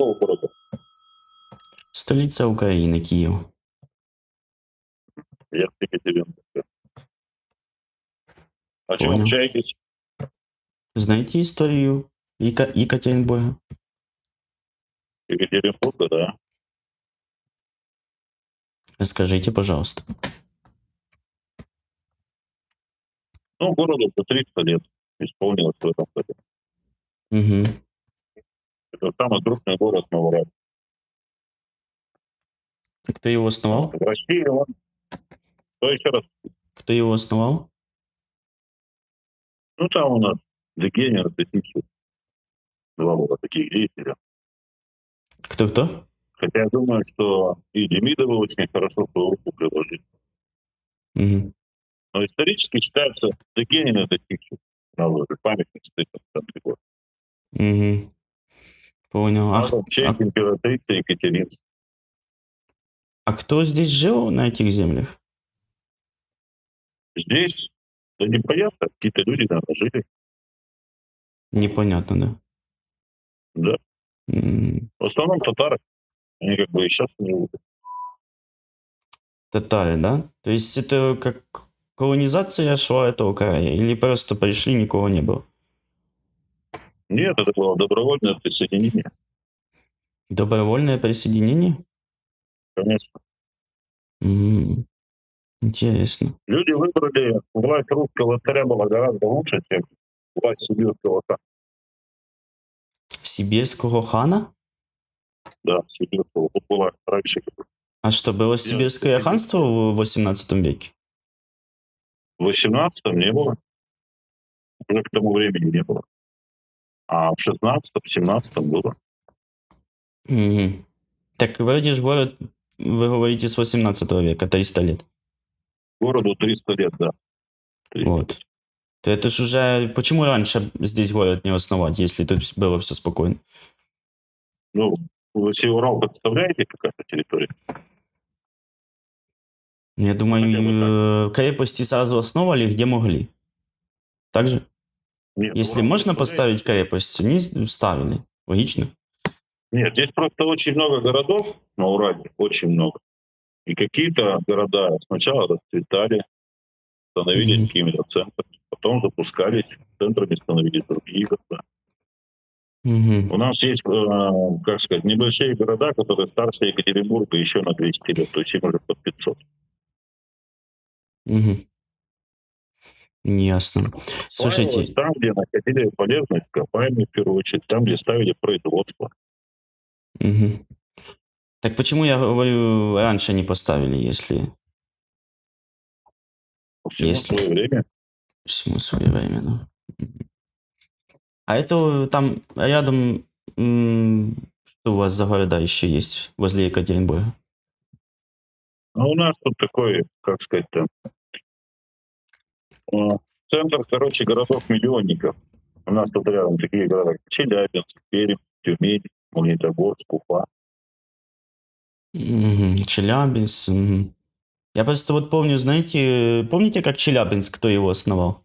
какого города? Столиця України, Київ. Я в Екатеринбурге. О чем Понял. общаетесь? Знаєте історію Іка... Екатеринбурга? Екатеринбурга, да. Расскажите, пожалуйста. Ну, городу уже 300 лет исполнилось в этом году. Угу. Это самый крупный город на Урале. Кто его основал? В России он... То еще раз, Кто его основал? ну там у нас Дегенер, Десичев. Два было таких деятеля. Кто-кто? Хотя я думаю, что и Демидовы очень хорошо свою руку приложили. Угу. Но исторически считается Дегенин и Десичев. Наложили памятник стоит в центре города. Угу. Понял. А, А вообще а- императрица Екатерина. а кто здесь жил на этих землях? Здесь, да непонятно, какие-то люди, наверное, жили. Непонятно, да? Да. М, В основном татары. Они как бы и сейчас живут. Татары, да? То есть это как колонизация шла этого края? Или просто пришли, никого не было? Нет, это было добровольное присоединение. Добровольное присоединение? Конечно. М, Интересно. Люди выбрали, власть русского царя была гораздо лучше, чем власть сибирского хана. Сибирского хана? Да, сибирского. Вот была раньше, А что, было сибирское конечно. ханство в 18 веке? в 18 не было. Уже к тому времени не было. А в 16 17 было. Мгм. Так вроде же город, вы говорите, с 18 века, 300 лет. Городу 300 лет, да. 300. Вот. То это же уже... Почему раньше здесь город не основать, если тут было все спокойно? Ну, вы себе Урал представляете, какая-то территория? Я думаю, э, крепости сразу основали, где могли. Так же? Нет, Если Урал можно поставить крепость, они ставили. Логично. Нет, здесь просто очень много городов на Урале, очень много. И какие-то города сначала расцветали, становились Мгм. какими-то центрами, потом запускались, центрами становились другие города. Мгм. У нас есть, э, как сказать, небольшие города, которые старше Екатеринбурга еще на 200 лет, то есть им уже под 500. Мгм. Ясно. Слушайте, Там, где находили полезные ископаемые, в первую очередь, там, где ставили производство. мгм. так почему я говорю, раньше не поставили, если Всему Есть. свое время. всему своевременно? Мгм. А это там рядом, что у вас за города еще есть возле Екатеринбурга? Но у нас тут такой, как сказать-то, э, центр, короче, городов-миллионников. У нас тут рядом такие города, как Челябинск, Пермь, Тюмень, Магнитогорск, Уфа. Мгм. Челябинск. Я просто вот помню, знаете, помните, как Челябинск, кто его основал?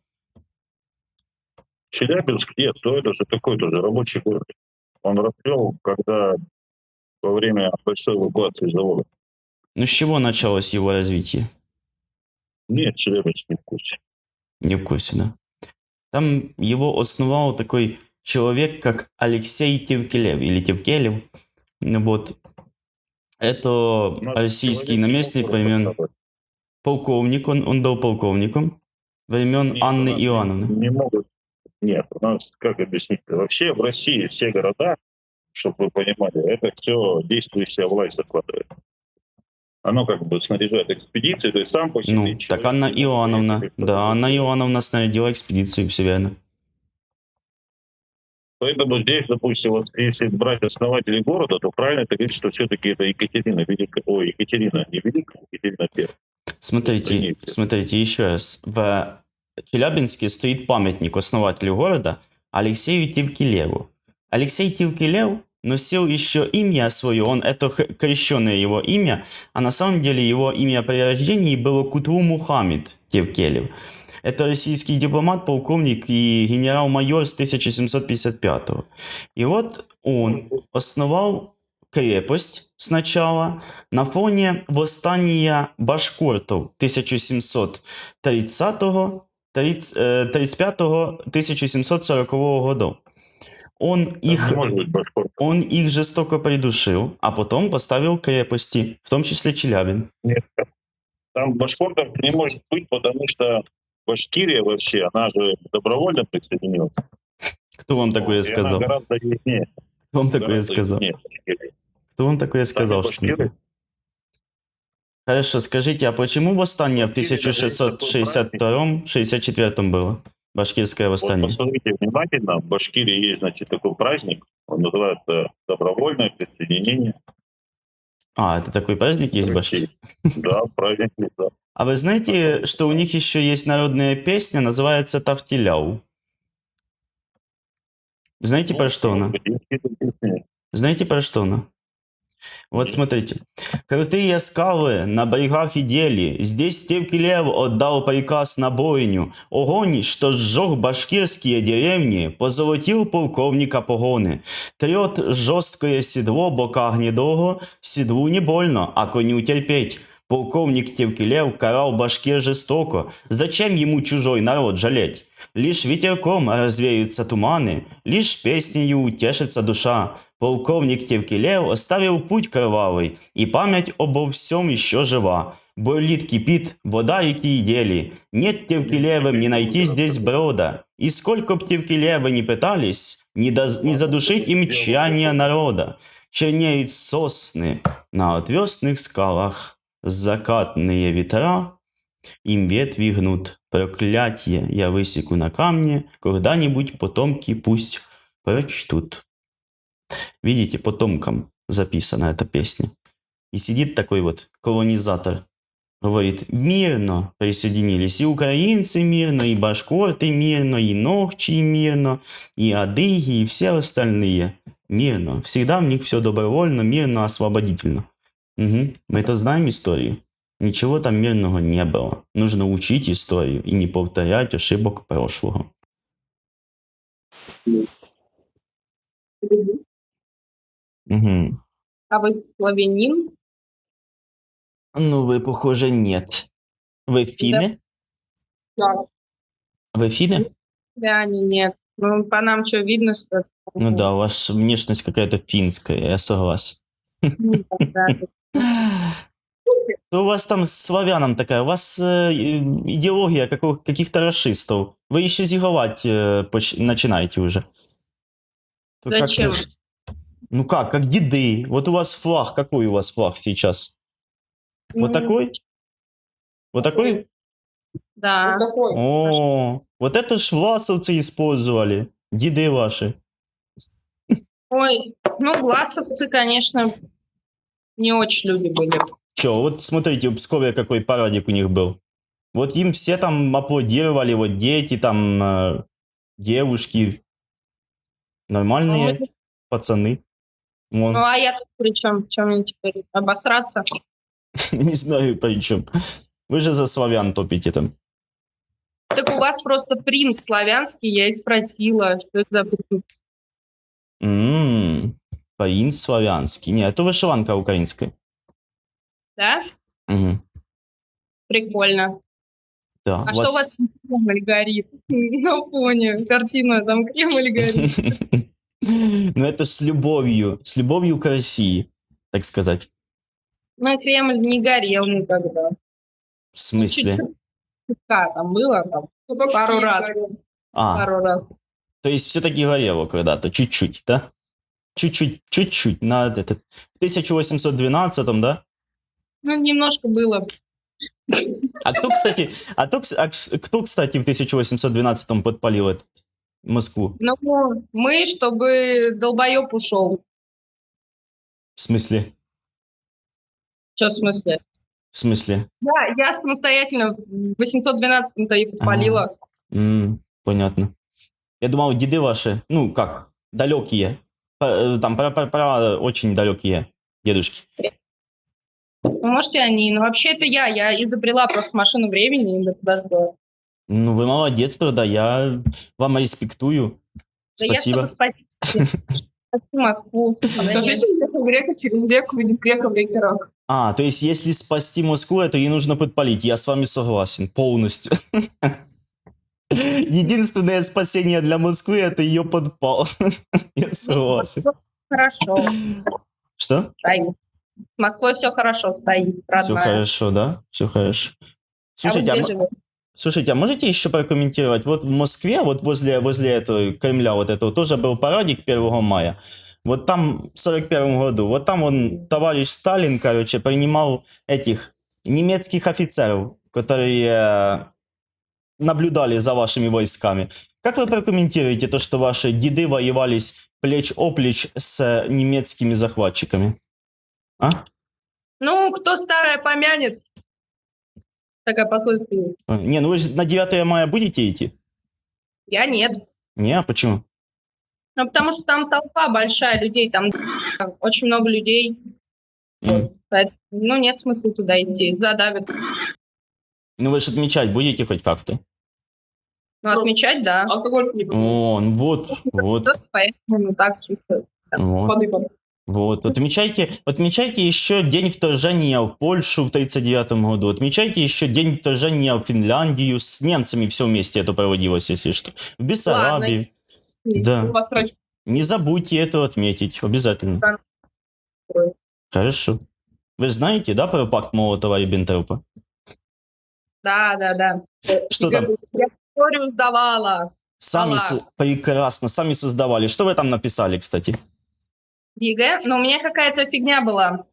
Челябинск, нет, то это же такой тоже рабочий город. Он расцвел, когда во время большой эвакуации завода. Ну, с чего началось его развитие? Нет, Челябинск не в курсе. Не в курсе, да? Там его основал такой человек, как Алексей Тевкелев, или Тевкелев. Ну Вот. Это У нас российский наместник времен... Полковник, он, он был полковником. Времен Нет, Анны Иоанновны. Не могут. Нет, у нас, как объяснить, вообще в России все города, чтобы вы понимали, это все действующая власть закладывает. Оно как бы снаряжает экспедиции, то есть сам по себе Ну, человек так Анна Иоанновна. Да, Анна. Иоанновна снарядила экспедицию, все верно. Поэтому здесь, допустим, вот если брать основателей города, то правильно это говорить, что все-таки это Екатерина Великая, ой, Екатерина, не Великая, Екатерина Первая. Смотрите, смотрите, еще раз. В Челябинске стоит памятник основателю города Алексею Тевкелеву. Алексей Тевкелев носил еще имя свое, он это крещенное его имя, а на самом деле его имя при рождении было Кутру Мухаммед Тевкелев. Это российский дипломат, полковник и генерал-майор с 1755 И вот он основал крепость сначала на фоне восстания башкортов 1730 35-1740 годов. Он их, башкор. он их жестоко придушил, а потом поставил крепости, в том числе Челябин. Нет. Там башкортов не может быть, потому что Башкирия вообще, она же добровольно присоединилась. Кто вам такое она сказал? гораздо. Кто вам такое сказал? Кто вам такое сказал? что? Хорошо, скажите, а почему восстание в Башкиры, да, есть такой 1662-64 было? Башкирское Вот восстание. посмотрите внимательно, в Башкирии есть, значит, такой праздник, он называется добровольное присоединение. А, это такой праздник есть в Башкирии? Да, праздник, да. А вы знаете, что у них еще есть народная песня, называется Тавтиляу? Знаете, про что она? Знаете, про что она? Вот Нет. смотрите. Крутые скалы на берегах идели. Здесь Тевкелев отдал приказ на бойню. Огонь, что сжег башкирские деревни, позолотил полковника погоны. Трет жесткое седло бока гнедого, седлу не больно, а коню терпеть. Полковник Тевкелев карал башкир жестоко. Зачем ему чужой народ жалеть? Лишь ветерком развеются туманы, лишь песнею утешится душа. Полковник Тевкелев оставил путь кровавый, и память обо всем еще жива. Бурлит кипит, вода реки и дели. Нет Тевкелевым не найти здесь брода. И сколько б Тевкелевы не пытались, не, доз- не задушить им чаяния народа. Чернеют сосны на отвесных скалах. Закатные ветра им ветви гнут. Проклятие я высеку на камне, когда-нибудь потомки пусть прочтут. Видите, потомкам записана эта песня. И сидит такой вот колонизатор, говорит, мирно присоединились и украинцы мирно, и башкорты мирно, и ногчи мирно, и адыги, и все остальные мирно. Всегда в них все добровольно, мирно, освободительно. Угу. Мы это знаем историю. Ничего там мирного не было. Нужно учить историю и не повторять ошибок прошлого. Угу. А вы славянин? Ну, вы, похоже, нет. Вы финны? Да. Вы финны? Да, не, нет. Ну, по нам что, видно, что... Ну да, у вас внешность какая-то финская, я согласен. Ну, да, да. Что у вас там с славянам такая? У вас э, идеология какого- каких-то расистов. Вы еще зиговать э, поч- начинаете уже. То как-то- Зачем? Ну как, как деды. Вот у вас флаг, какой у вас флаг сейчас? Вот Ну, такой? Вот такой? Да. О, вот это ж власовцы использовали. Деды ваши. Ой, ну, владцевцы, конечно, не очень люди были. Че, вот смотрите, в Пскове какой парадик у них был. Вот им все там аплодировали, вот дети там, э, девушки. Нормальные Ну, пацаны. Вон, Ну, а я тут при чем? Чем мне теперь? Обосраться? не знаю при чем. Вы же за славян топите там. Так у вас просто принт славянский, я и спросила, что это за принт. Принц славянский. Не, это вышиванка украинская. Да? Мгм. Прикольно. Да, А что у вас Кремль горит? На фоне картина там Кремль горит. Ну, это с любовью, с любовью к России, так сказать. Ну, Кремль не горел никогда. В смысле? Чуть-чуть песка там было, там, пару раз. А, Пару раз. то есть все-таки горело когда-то, чуть-чуть, да? Чуть-чуть, чуть-чуть, на этот... В 1812, да? Ну, немножко было. А кто, кстати, а кто, а кто, кстати, в 1812 подпалил эту Москву? Ну, мы, чтобы долбоеб ушел. В смысле? Что в смысле? В смысле? Да, я самостоятельно в 812-м-то и подпалила. М, понятно. Я думал, деды ваши, ну, как, далекие. Э, Там, про, про- про очень далекие дедушки. Ну, может, и они. Но вообще это я. Я изобрела просто машину времени и подожгла. Ну, вы молодец тогда, я вам респектую. Да Спасибо. я, чтобы спасти Москву. Скажите, грека через реку видит грека в реке рак. А, то есть если спасти Москву, это ей нужно подпалить. Я с вами согласен полностью. Единственное спасение для Москвы это ее подпал. Я согласен. Хорошо, Что? стоит. С Москвой все хорошо стоит, Все родная. хорошо, да? Все хорошо. А Слушайте, а, живете? слушайте, а можете еще прокомментировать? Вот в Москве, вот возле, возле этого Кремля, вот этого, тоже был парадик 1 мая. Вот там в 41 году, вот там он, товарищ Сталин, короче, принимал этих немецких офицеров, которые э, наблюдали за вашими войсками. Как вы прокомментируете то, что ваши деды воевались плеч-оплеч с э, немецкими захватчиками? А? Ну, кто старое помянет? Такая пословица. Не, ну вы же на 9 мая будете идти? Я нет. Не, а почему? Ну, потому что там толпа большая людей, там очень много людей. М. Поэтому, ну, нет смысла туда идти, задавят. Ну вы же отмечать будете хоть как-то? Ну, отмечать, да. Алкоголь не. О, ну вот, вот, Поэтому, ну, так чисто. вот, Подыпан. вот. Отмечайте, отмечайте еще день вторжения в Польшу в 39 году. Отмечайте еще день вторжения в Финляндию. С немцами все вместе это проводилось, если что. В Бессарабии. Да. Не забудьте это отметить, обязательно. Хорошо. Вы знаете, да, про пакт Молотова и Бентропа? Да, да, да. Что там? Я историю сдавала. Сами со- прекрасно, сами создавали. Что вы там написали, кстати? ЕГЭ, но у меня какая-то фигня была.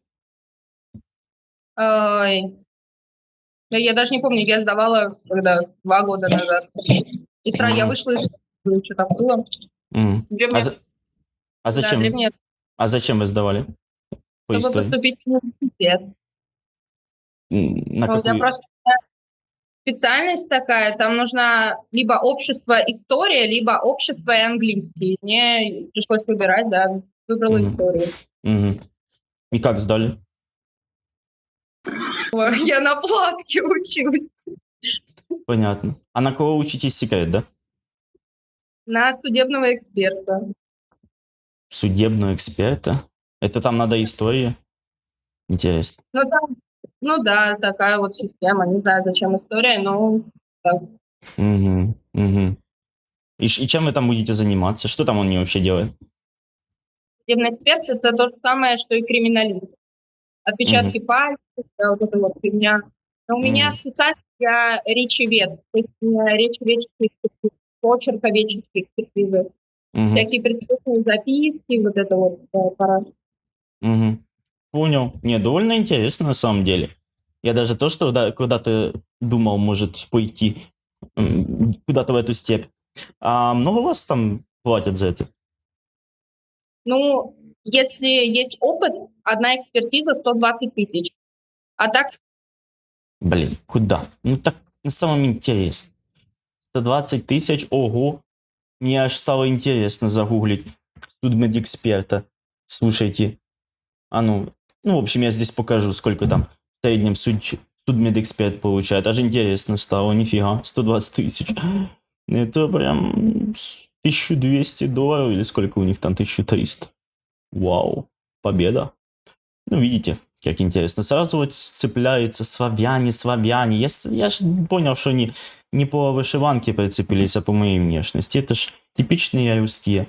Ой. Я даже не помню, я сдавала когда два года назад. И сразу я Мгм. вышла из что там было. М. Древняя- А, за- а зачем? Да, древняя, А зачем вы сдавали? По чтобы истории? поступить в университет. На Ну, я какую? просто специальность такая, там нужна либо общество история, либо общество и английский. Мне пришлось выбирать, да, выбрала Мгм. историю. Мгм. И как сдали? Я на платке учусь. Понятно. А на кого учитесь секрет, да? На судебного эксперта. Судебного эксперта? Это там надо история? Интересно. Ну, там, ну да, такая вот система. Не знаю, зачем история, но так. Мгм, мгм. И, и чем вы там будете заниматься? Что там они вообще делают? судебный эксперт это то же самое, что и криминалист. Отпечатки пальцев, да, вот эта вот фигня. Но у меня Мгм. специально я речевед, то есть у меня речеведческие экспертизы, почерковедческие экспертизы, Мгм, всякие предсудные записки, вот это вот э, параш. мгм. Понял. Не, довольно интересно на самом деле. Я даже то, что да, куда-то думал, может пойти куда-то в эту степь. А много вас там платят за это? Ну, если есть опыт, одна экспертиза 120 тысяч. А так Блин, куда? Ну так на самом интересно. 120 тысяч, ого. Мне аж стало интересно загуглить судмедэксперта. Слушайте. А ну, ну, в общем, я здесь покажу, сколько там в среднем суд, судмедэксперт получает. Аж интересно стало, нифига, 120 тысяч. Это прям с 1200 долларов или сколько у них там, 1300. Вау, победа. Ну, видите, как интересно. Сразу вот цепляются славяне, славяне. Я, я ж понял, что они не по вышиванке прицепились, а по моей внешности. Это ж типичные русские.